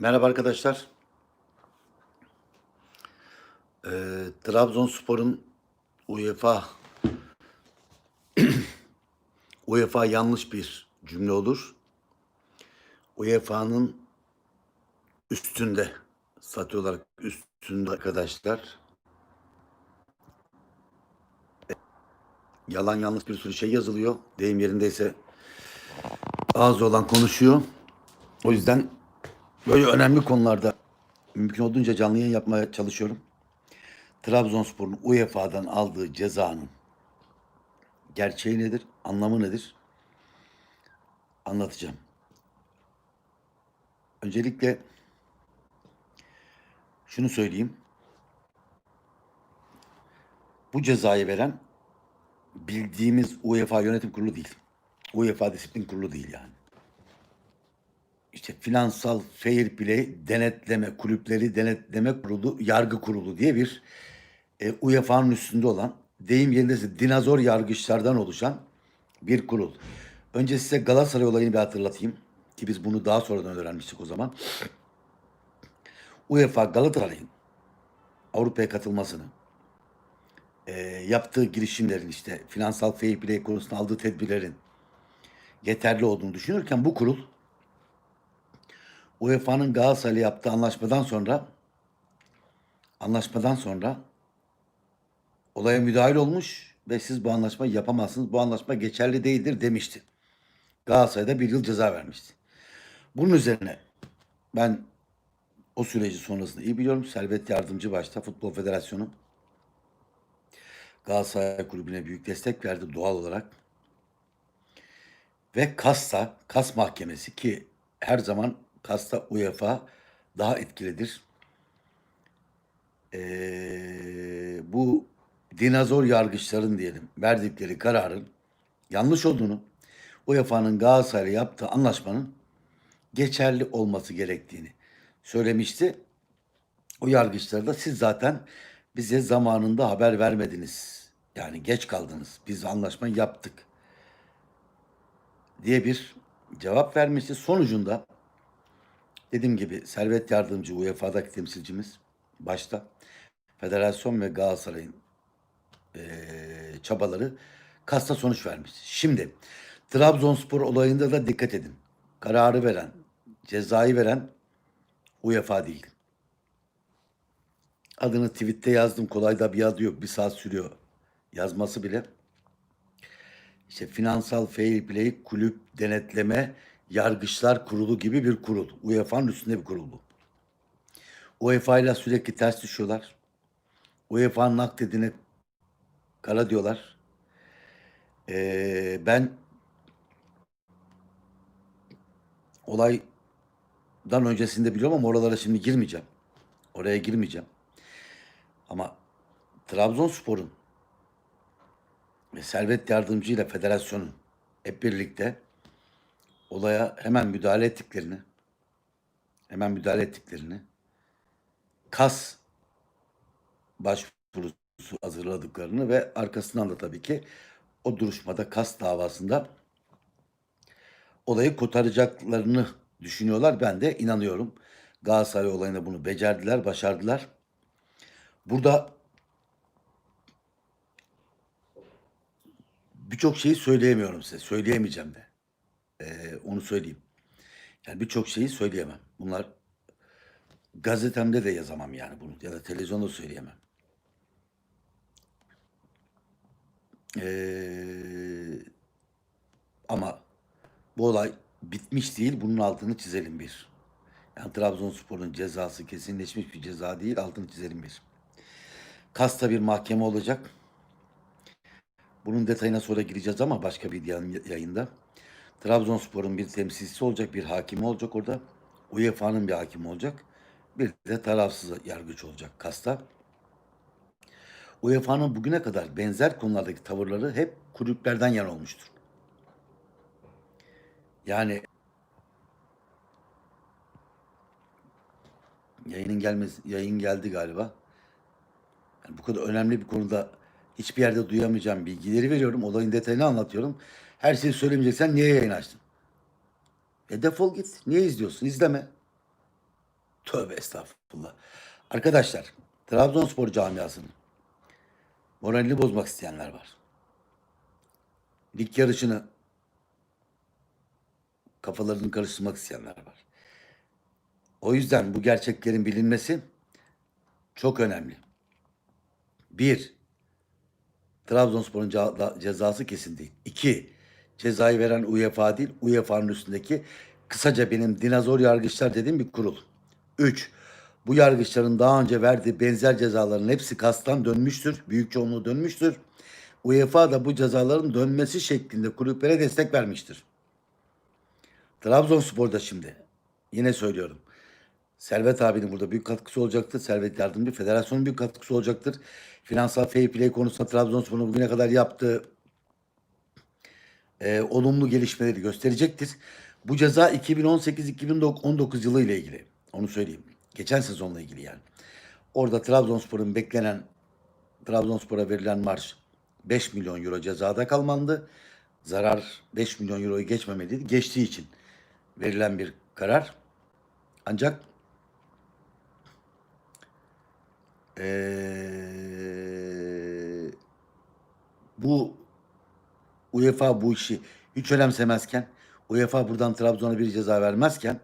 Merhaba arkadaşlar. Ee, Trabzonspor'un UEFA UEFA yanlış bir cümle olur. UEFA'nın üstünde statü olarak üstünde arkadaşlar. Yalan yanlış bir sürü şey yazılıyor. Deyim yerindeyse ağzı olan konuşuyor. O yüzden böyle önemli konularda mümkün olduğunca canlı yayın yapmaya çalışıyorum. Trabzonspor'un UEFA'dan aldığı cezanın gerçeği nedir, anlamı nedir? Anlatacağım. Öncelikle şunu söyleyeyim. Bu cezayı veren bildiğimiz UEFA yönetim kurulu değil. UEFA disiplin kurulu değil yani. İşte finansal fair play denetleme kulüpleri denetleme kurulu yargı kurulu diye bir e, UEFA'nın üstünde olan deyim yerindeyse dinozor yargıçlardan oluşan bir kurul. Önce size Galatasaray olayını bir hatırlatayım ki biz bunu daha sonradan öğrenmiştik o zaman. UEFA Galatasaray'ın Avrupa'ya katılmasını e, yaptığı girişimlerin işte finansal fair play konusunda aldığı tedbirlerin yeterli olduğunu düşünürken bu kurul UEFA'nın Galatasaray'la yaptığı anlaşmadan sonra anlaşmadan sonra olaya müdahil olmuş ve siz bu anlaşmayı yapamazsınız. Bu anlaşma geçerli değildir demişti. Galatasaray'da bir yıl ceza vermişti. Bunun üzerine ben o süreci sonrasında iyi biliyorum. Servet Yardımcı başta Futbol Federasyonu Galatasaray Kulübü'ne büyük destek verdi doğal olarak. Ve KAS'ta, KAS Mahkemesi ki her zaman KAS'ta UEFA daha etkilidir. Ee, bu dinozor yargıçların diyelim verdikleri kararın yanlış olduğunu, UEFA'nın Galatasaray'la yaptığı anlaşmanın geçerli olması gerektiğini söylemişti. O yargıçlar da siz zaten bize zamanında haber vermediniz. Yani geç kaldınız. Biz anlaşma yaptık diye bir cevap vermişti. Sonucunda dediğim gibi Servet Yardımcı UEFA'daki temsilcimiz başta federasyon ve Galatasaray'ın eee, çabaları kasta sonuç vermiş. Şimdi Trabzonspor olayında da dikkat edin. Kararı veren, cezayı veren UEFA değil. Adını tweette yazdım. Kolay da bir adı yok. Bir saat sürüyor yazması bile. İşte finansal fair play kulüp denetleme yargıçlar kurulu gibi bir kurul. UEFA'nın üstünde bir kurul bu. UEFA ile sürekli ters düşüyorlar. UEFA'nın akdedine kara diyorlar. Ee, ben olaydan öncesinde biliyorum ama oralara şimdi girmeyeceğim. Oraya girmeyeceğim. Ama Trabzonspor'un ve Servet Yardımcı ile federasyonun hep birlikte olaya hemen müdahale ettiklerini hemen müdahale ettiklerini kas başvurusu hazırladıklarını ve arkasından da tabii ki o duruşmada kas davasında olayı kotaracaklarını düşünüyorlar. Ben de inanıyorum. Galatasaray olayında bunu becerdiler, başardılar. Burada birçok şeyi söyleyemiyorum size. Söyleyemeyeceğim de. Ee, onu söyleyeyim. Yani birçok şeyi söyleyemem. Bunlar gazetemde de yazamam yani bunu ya da televizyonda söyleyemem. Ee, ama bu olay bitmiş değil. Bunun altını çizelim bir. Yani Trabzonspor'un cezası kesinleşmiş bir ceza değil. Altını çizelim bir. Kasta bir mahkeme olacak. Bunun detayına sonra gireceğiz ama başka bir yayında. Trabzonspor'un bir temsilcisi olacak, bir hakimi olacak orada. UEFA'nın bir hakimi olacak. Bir de tarafsız yargıç olacak Kasta. UEFA'nın bugüne kadar benzer konulardaki tavırları hep kulüplerden yana olmuştur. Yani yayının gelmesi, yayın geldi galiba. Yani bu kadar önemli bir konuda hiçbir yerde duyamayacağım bilgileri veriyorum. Olayın detayını anlatıyorum. Her şeyi söylemeyeceksen niye yayın açtın? E defol git. Niye izliyorsun? İzleme. Tövbe estağfurullah. Arkadaşlar, Trabzonspor camiasının moralini bozmak isteyenler var. Lig yarışını kafalarını karıştırmak isteyenler var. O yüzden bu gerçeklerin bilinmesi çok önemli. Bir, Trabzonspor'un ce- cezası kesin değil. İki, cezayı veren UEFA değil, UEFA'nın üstündeki kısaca benim dinozor yargıçlar dediğim bir kurul. Üç, bu yargıçların daha önce verdiği benzer cezaların hepsi kastan dönmüştür. Büyük çoğunluğu dönmüştür. UEFA da bu cezaların dönmesi şeklinde kulüplere destek vermiştir. Trabzonspor'da şimdi yine söylüyorum. Servet abinin burada büyük katkısı olacaktır. Servet Yardımcı Federasyonun büyük katkısı olacaktır. Finansal fair play konusunda Trabzonspor'un bugüne kadar yaptığı e, olumlu gelişmeleri gösterecektir. Bu ceza 2018-2019 yılı ile ilgili. Onu söyleyeyim. Geçen sezonla ilgili yani. Orada Trabzonspor'un beklenen Trabzonspor'a verilen marş 5 milyon euro cezada kalmandı. Zarar 5 milyon euroyu geçmemeliydi. Geçtiği için verilen bir karar. Ancak eee, bu UEFA bu işi hiç önemsemezken UEFA buradan Trabzon'a bir ceza vermezken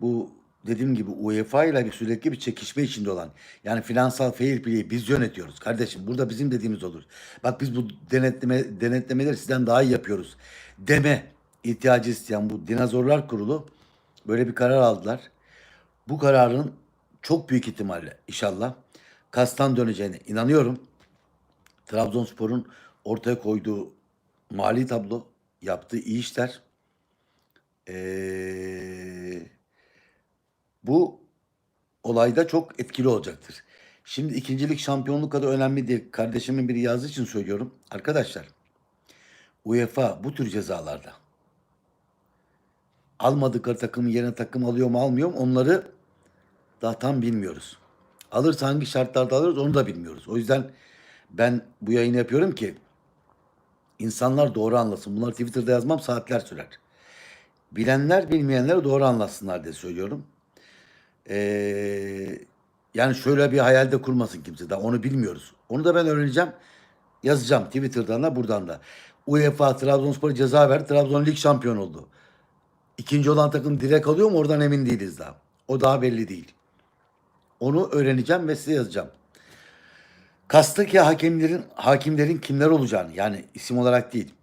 bu dediğim gibi UEFA ile bir sürekli bir çekişme içinde olan yani finansal fair play'i biz yönetiyoruz kardeşim. Burada bizim dediğimiz olur. Bak biz bu denetleme denetlemeleri sizden daha iyi yapıyoruz. Deme ihtiyacı isteyen bu dinozorlar kurulu böyle bir karar aldılar. Bu kararın çok büyük ihtimalle inşallah kastan döneceğine inanıyorum. Trabzonspor'un ortaya koyduğu mali tablo, yaptığı iyi işler eee, bu olayda çok etkili olacaktır. Şimdi ikincilik şampiyonluk kadar önemli değil. Kardeşimin biri yazdığı için söylüyorum. Arkadaşlar UEFA bu tür cezalarda almadıkları takımın yerine takım alıyor mu almıyor mu onları daha tam bilmiyoruz. Alırsa hangi şartlarda alırız onu da bilmiyoruz. O yüzden ben bu yayını yapıyorum ki insanlar doğru anlasın. Bunları Twitter'da yazmam saatler sürer. Bilenler bilmeyenlere doğru anlatsınlar diye söylüyorum. Ee, yani şöyle bir hayalde kurmasın kimse. Daha onu bilmiyoruz. Onu da ben öğreneceğim. Yazacağım Twitter'dan da buradan da. UEFA Trabzonspor'a ceza verdi. Trabzon lig şampiyon oldu. İkinci olan takım direkt alıyor mu oradan emin değiliz daha. O daha belli değil. Onu öğreneceğim ve size yazacağım. Kastaki hakemlerin hakimlerin kimler olacağını yani isim olarak değil.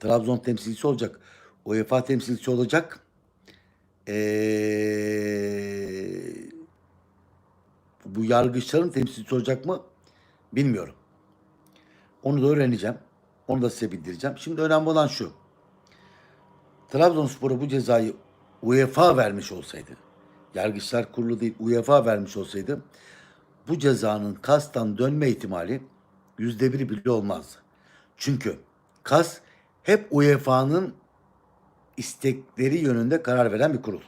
Trabzon temsilcisi olacak. UEFA temsilcisi olacak. Ee, bu yargıçların temsilcisi olacak mı bilmiyorum. Onu da öğreneceğim. Onu da size bildireceğim. Şimdi önemli olan şu. Trabzonspor'a bu cezayı UEFA vermiş olsaydı, Yargıçlar Kurulu değil UEFA vermiş olsaydı bu cezanın kastan dönme ihtimali yüzde bir bile olmazdı. Çünkü kas hep UEFA'nın istekleri yönünde karar veren bir kurul.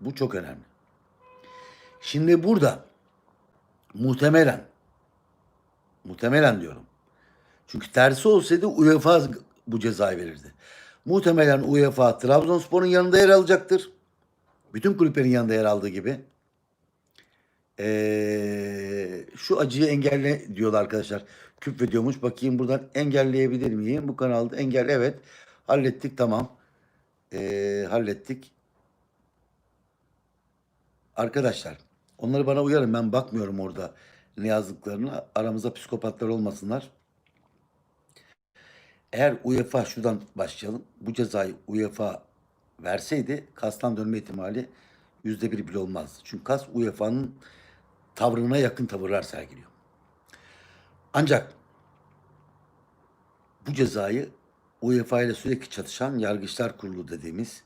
Bu çok önemli. Şimdi burada muhtemelen muhtemelen diyorum. Çünkü tersi olsaydı UEFA bu cezayı verirdi. Muhtemelen UEFA Trabzonspor'un yanında yer alacaktır. Bütün kulüplerin yanında yer aldığı gibi. Ee, şu acıyı engelle diyorlar arkadaşlar. Küp ediyormuş. Bakayım buradan engelleyebilir miyim? Bu kanalda engel evet. Hallettik tamam. Ee, hallettik. Arkadaşlar onları bana uyarın. Ben bakmıyorum orada ne yazdıklarına. Aramızda psikopatlar olmasınlar. Eğer UEFA şuradan başlayalım. Bu cezayı UEFA verseydi kastan dönme ihtimali yüzde bir bile olmazdı. Çünkü kas UEFA'nın tavrına yakın tavırlar sergiliyor. Ancak bu cezayı UEFA ile sürekli çatışan yargıçlar kurulu dediğimiz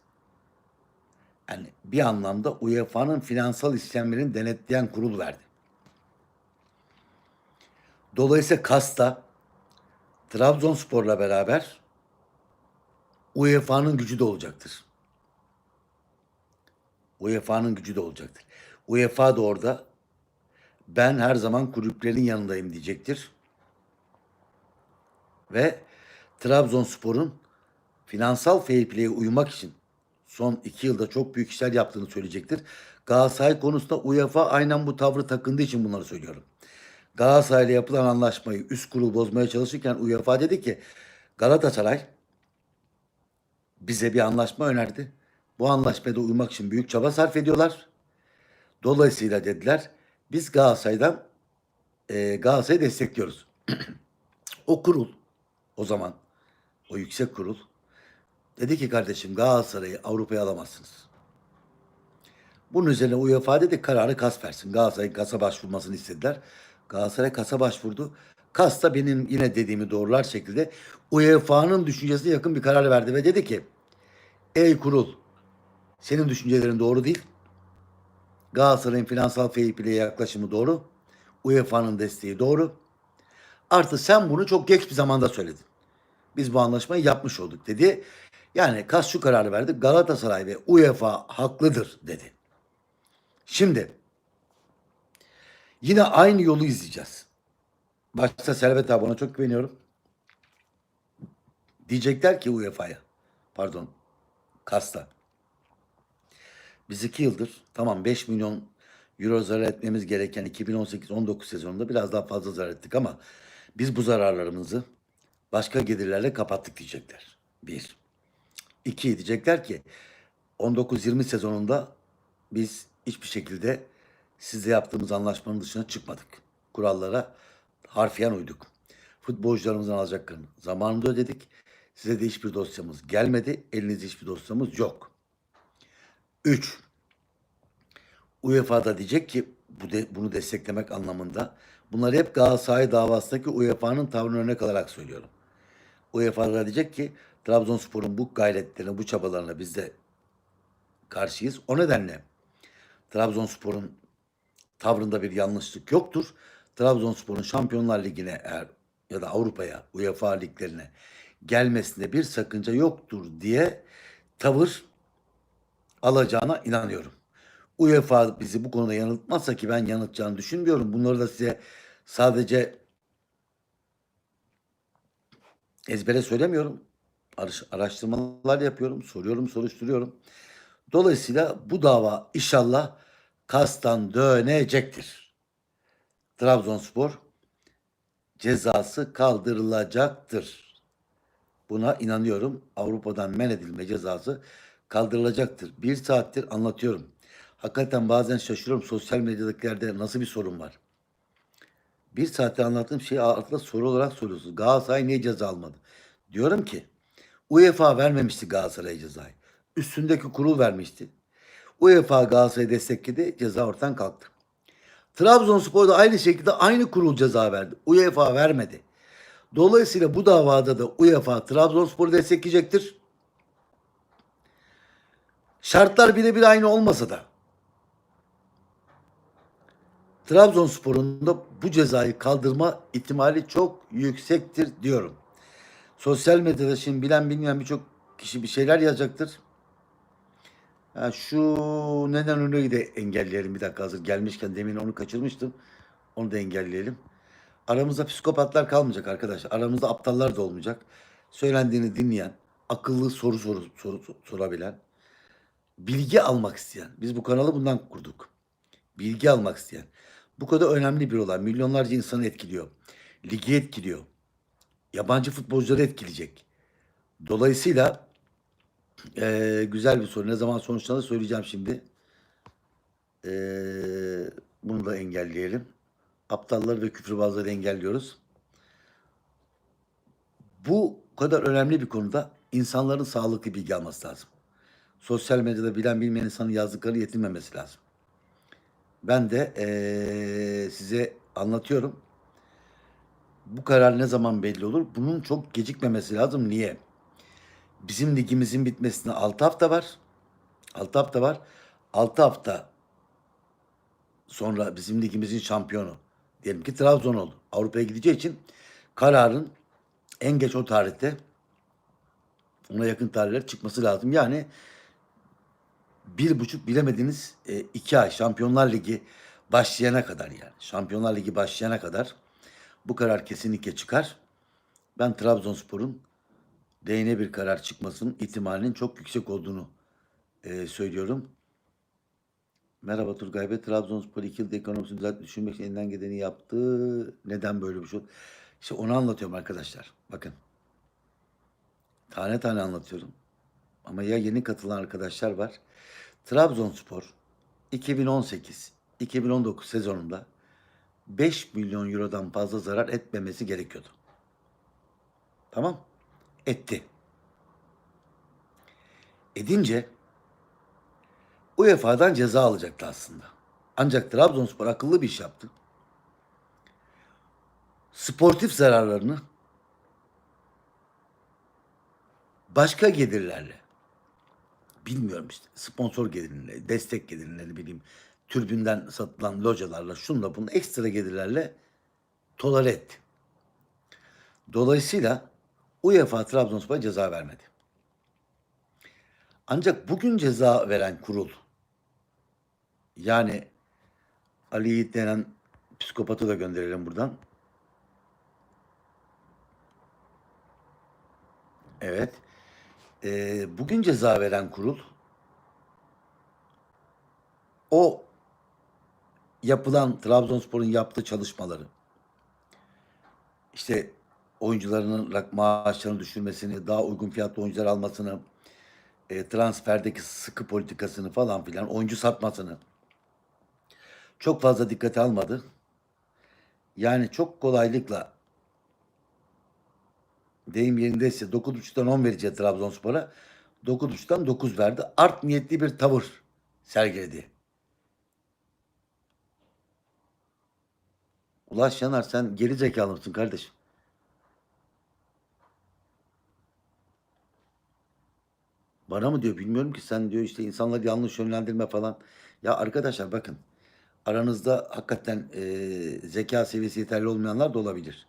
yani bir anlamda UEFA'nın finansal işlemlerini denetleyen kurul verdi. Dolayısıyla KAS'ta Trabzonspor'la beraber UEFA'nın gücü de olacaktır. UEFA'nın gücü de olacaktır. UEFA da orada ben her zaman kulüplerin yanındayım diyecektir. Ve Trabzonspor'un finansal fair play'e uymak için son iki yılda çok büyük işler yaptığını söyleyecektir. Galatasaray konusunda UEFA aynen bu tavrı takındığı için bunları söylüyorum. Galatasaray'la yapılan anlaşmayı üst kurul bozmaya çalışırken UEFA dedi ki Galatasaray bize bir anlaşma önerdi. Bu anlaşmaya da uymak için büyük çaba sarf ediyorlar. Dolayısıyla dediler biz Galatasaray'dan e, Galatasaray'ı destekliyoruz. o kurul o zaman o yüksek kurul dedi ki kardeşim Galatasaray'ı Avrupa'ya alamazsınız. Bunun üzerine UEFA dedi kararı KAS versin. Galatasaray'ın KAS'a başvurmasını istediler. Galatasaray KAS'a başvurdu. KAS da benim yine dediğimi doğrular şekilde UEFA'nın düşüncesine yakın bir karar verdi ve dedi ki ey kurul senin düşüncelerin doğru değil. Galatasaray'ın finansal fair play yaklaşımı doğru. UEFA'nın desteği doğru. Artı sen bunu çok geç bir zamanda söyledin. Biz bu anlaşmayı yapmış olduk dedi. Yani KAS şu kararı verdi. Galatasaray ve UEFA haklıdır dedi. Şimdi yine aynı yolu izleyeceğiz. Başta Servet abi ona çok güveniyorum. Diyecekler ki UEFA'ya pardon KAS'ta biz iki yıldır tamam 5 milyon euro zarar etmemiz gereken 2018-19 sezonunda biraz daha fazla zarar ettik ama biz bu zararlarımızı başka gelirlerle kapattık diyecekler. Bir. İki diyecekler ki 19-20 sezonunda biz hiçbir şekilde sizle yaptığımız anlaşmanın dışına çıkmadık. Kurallara harfiyen uyduk. Futbolcularımızın alacaklarını zamanında ödedik. Size de hiçbir dosyamız gelmedi. Elinizde hiçbir dosyamız yok. 3. UEFA da diyecek ki bu de, bunu desteklemek anlamında bunları hep Galatasaray davasındaki UEFA'nın tavrını örnek alarak söylüyorum. UEFA da diyecek ki Trabzonspor'un bu gayretlerine, bu çabalarına biz de karşıyız. O nedenle Trabzonspor'un tavrında bir yanlışlık yoktur. Trabzonspor'un Şampiyonlar Ligi'ne eğer ya da Avrupa'ya, UEFA liglerine gelmesinde bir sakınca yoktur diye tavır alacağına inanıyorum. UEFA bizi bu konuda yanıltmazsa ki ben yanıltacağını düşünmüyorum. Bunları da size sadece ezbere söylemiyorum. Araş- Araştırmalar yapıyorum, soruyorum, soruşturuyorum. Dolayısıyla bu dava inşallah kastan dönecektir. Trabzonspor cezası kaldırılacaktır. Buna inanıyorum. Avrupa'dan men edilme cezası kaldırılacaktır. Bir saattir anlatıyorum. Hakikaten bazen şaşırıyorum sosyal medyadakilerde nasıl bir sorun var. Bir saattir anlattığım şeyi altında soru olarak soruyorsunuz. Galatasaray niye ceza almadı? Diyorum ki UEFA vermemişti Galatasaray'a cezayı. Üstündeki kurul vermişti. UEFA Galatasaray'ı destekledi. Ceza ortadan kalktı. Trabzonspor da aynı şekilde aynı kurul ceza verdi. UEFA vermedi. Dolayısıyla bu davada da UEFA Trabzonspor'u destekleyecektir. Şartlar birebir aynı olmasa da Trabzonspor'un da bu cezayı kaldırma ihtimali çok yüksektir diyorum. Sosyal medyada şimdi bilen bilmeyen birçok kişi bir şeyler yazacaktır. Ha, şu neden örneği de engelleyelim bir dakika hazır gelmişken demin onu kaçırmıştım. Onu da engelleyelim. Aramızda psikopatlar kalmayacak arkadaşlar. Aramızda aptallar da olmayacak. Söylendiğini dinleyen, akıllı soru soru, soru sorabilen, bilgi almak isteyen. Biz bu kanalı bundan kurduk. Bilgi almak isteyen. Bu kadar önemli bir olay. Milyonlarca insanı etkiliyor. Ligi etkiliyor. Yabancı futbolcuları etkileyecek. Dolayısıyla eee, güzel bir soru. Ne zaman sonuçlanır söyleyeceğim şimdi. Eee, bunu da engelleyelim. Aptalları ve küfürbazları engelliyoruz. Bu kadar önemli bir konuda insanların sağlıklı bilgi alması lazım. Sosyal medyada bilen bilmeyen insanın yazdıkları yetinmemesi lazım. Ben de eee, size anlatıyorum. Bu karar ne zaman belli olur? Bunun çok gecikmemesi lazım. Niye? Bizim ligimizin bitmesine 6 hafta var. 6 hafta var. 6 hafta sonra bizim ligimizin şampiyonu diyelim ki Trabzon oldu. Avrupa'ya gideceği için kararın en geç o tarihte ona yakın tarihler çıkması lazım. Yani bir buçuk bilemediniz e, iki ay Şampiyonlar Ligi başlayana kadar yani. Şampiyonlar Ligi başlayana kadar bu karar kesinlikle çıkar. Ben Trabzonspor'un lehine bir karar çıkmasının ihtimalinin çok yüksek olduğunu eee, söylüyorum. Merhaba Turgay Bey. Trabzonspor 2 yılda ekonomisini düzeltmeyi düşünmek için elinden geleni yaptı. Neden böyle bir şey? İşte onu anlatıyorum arkadaşlar. Bakın. Tane tane anlatıyorum. Ama ya yeni katılan arkadaşlar var. Trabzonspor 2018-2019 sezonunda 5 milyon eurodan fazla zarar etmemesi gerekiyordu. Tamam? Etti. Edince UEFA'dan ceza alacaktı aslında. Ancak Trabzonspor akıllı bir iş yaptı. Sportif zararlarını başka gelirlerle bilmiyorum işte sponsor gelirleri, destek gelirleri bileyim türbünden satılan localarla şunla bunun ekstra gelirlerle tolere etti. Dolayısıyla UEFA Trabzonspor'a ceza vermedi. Ancak bugün ceza veren kurul yani Ali Yiğit denen psikopatı da gönderelim buradan. Evet. Ee, bugün ceza veren kurul o yapılan Trabzonspor'un yaptığı çalışmaları işte oyuncularının maaşlarını düşürmesini, daha uygun fiyatlı oyuncular almasını, e, transferdeki sıkı politikasını falan filan, oyuncu satmasını çok fazla dikkate almadı. Yani çok kolaylıkla deyim yerindeyse 9.5'tan 10 vereceği Trabzonspor'a 9.5'tan 9 verdi. Art niyetli bir tavır sergiledi. Ulaş Yanar sen geri zekalı mısın kardeşim? Bana mı diyor bilmiyorum ki sen diyor işte insanları yanlış yönlendirme falan. Ya arkadaşlar bakın aranızda hakikaten eee, zeka seviyesi yeterli olmayanlar da olabilir.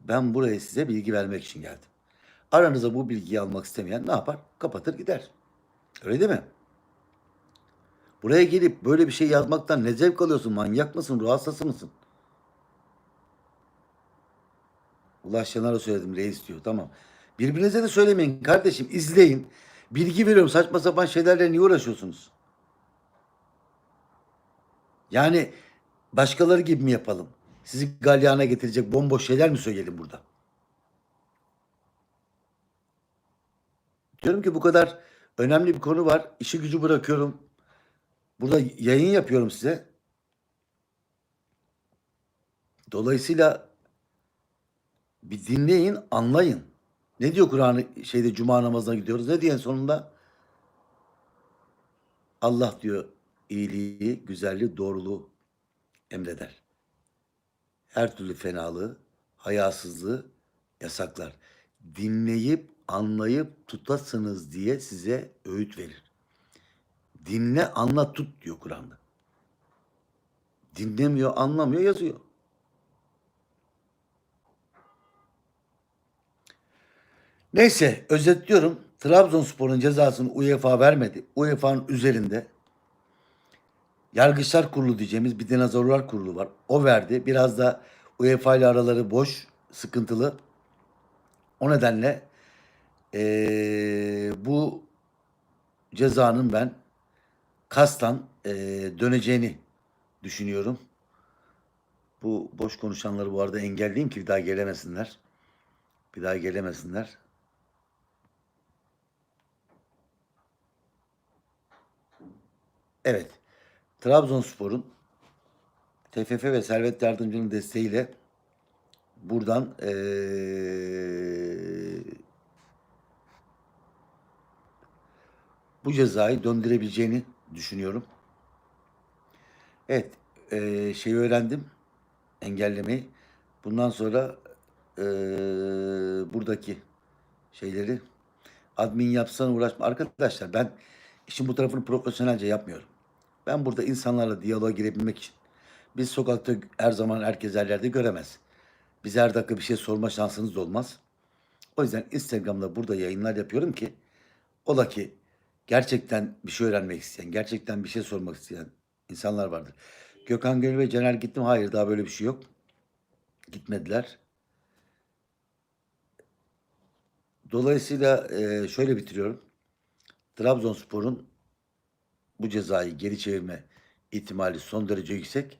Ben buraya size bilgi vermek için geldim. Aranıza bu bilgiyi almak istemeyen ne yapar? Kapatır gider. Öyle değil mi? Buraya gelip böyle bir şey yazmaktan ne zevk alıyorsun? Manyak mısın? Ruh hastası mısın? Ulaş Şenar'a söyledim reis diyor. Tamam. Birbirinize de söylemeyin kardeşim. izleyin. Bilgi veriyorum. Saçma sapan şeylerle niye uğraşıyorsunuz? Yani başkaları gibi mi yapalım? Sizi galyana getirecek bomboş şeyler mi söyleyelim burada? Diyorum ki bu kadar önemli bir konu var. İşi gücü bırakıyorum. Burada yayın yapıyorum size. Dolayısıyla bir dinleyin, anlayın. Ne diyor Kur'an şeyde cuma namazına gidiyoruz. Ne diyor en sonunda? Allah diyor iyiliği, güzelliği, doğruluğu emreder. Her türlü fenalığı, hayasızlığı yasaklar. Dinleyip, anlayıp tutasınız diye size öğüt verir. Dinle, anla, tut diyor Kur'an'da. Dinlemiyor, anlamıyor, yazıyor. Neyse özetliyorum. Trabzonspor'un cezasını UEFA vermedi. UEFA'nın üzerinde Yargıçlar Kurulu diyeceğimiz bir dinozorlar kurulu var. O verdi. Biraz da UEFA ile araları boş, sıkıntılı. O nedenle eee, bu cezanın ben kastan eee, döneceğini düşünüyorum. Bu boş konuşanları bu arada engelleyeyim ki bir daha gelemesinler. Bir daha gelemesinler. Evet. Trabzonspor'un TFF ve Servet Yardımcı'nın desteğiyle buradan eee, bu cezayı döndürebileceğini düşünüyorum. Evet. eee şeyi öğrendim. Engellemeyi. Bundan sonra eee, buradaki şeyleri admin yapsan uğraşma. Arkadaşlar ben işin bu tarafını profesyonelce yapmıyorum. Ben burada insanlarla diyaloğa girebilmek için. Biz sokakta her zaman herkes her yerde göremez. Biz her dakika bir şey sorma şansınız da olmaz. O yüzden Instagram'da burada yayınlar yapıyorum ki ola ki gerçekten bir şey öğrenmek isteyen, gerçekten bir şey sormak isteyen insanlar vardır. Gökhan Gönül ve Caner gittim. Hayır daha böyle bir şey yok. Gitmediler. Dolayısıyla şöyle bitiriyorum. Trabzonspor'un bu cezayı geri çevirme ihtimali son derece yüksek.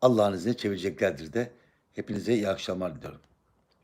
Allah'ın izniyle çevireceklerdir de. Hepinize iyi akşamlar diliyorum.